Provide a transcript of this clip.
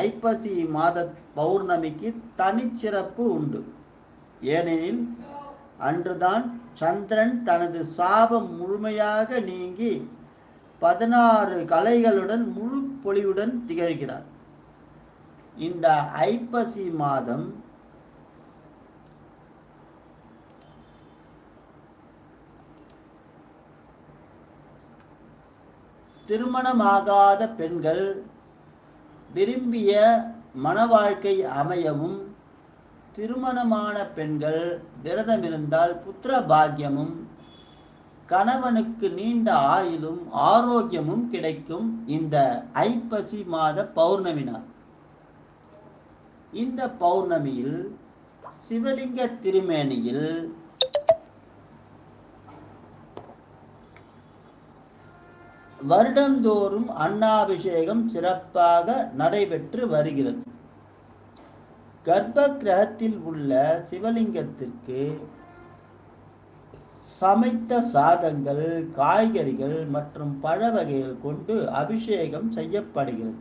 ஐப்பசி மாத பௌர்ணமிக்கு தனிச்சிறப்பு உண்டு. ஏனெனில் அன்றுதான் சந்திரன் தனது சாபம் முழுமையாக நீங்கி பதினாறு கலைகளுடன் முழு பொலிவுடன் திகழ்கிறார். இந்த ஐப்பசி மாதம் திருமணமாகாத பெண்கள் விரும்பிய மன வாழ்க்கை அமையவும் திருமணமான பெண்கள் விரதமிருந்தால் புத்திர பாக்கியமும் கணவனுக்கு நீண்ட ஆயுளும் ஆரோக்கியமும் கிடைக்கும் இந்த ஐப்பசி மாத பௌர்ணமி நாள். இந்த பௌர்ணமியில் சிவலிங்க திருமேனியில் வருடந்தோறும் அன்னாபிஷேகம் சிறப்பாக நடைபெற்று வருகிறது. கர்ப்ப கிரகத்தில் உள்ள சிவலிங்கத்திற்கு சமைத்த சாதங்கள் காய்கறிகள் மற்றும் பழ வகைகள் கொண்டு அபிஷேகம் செய்யப்படுகிறது.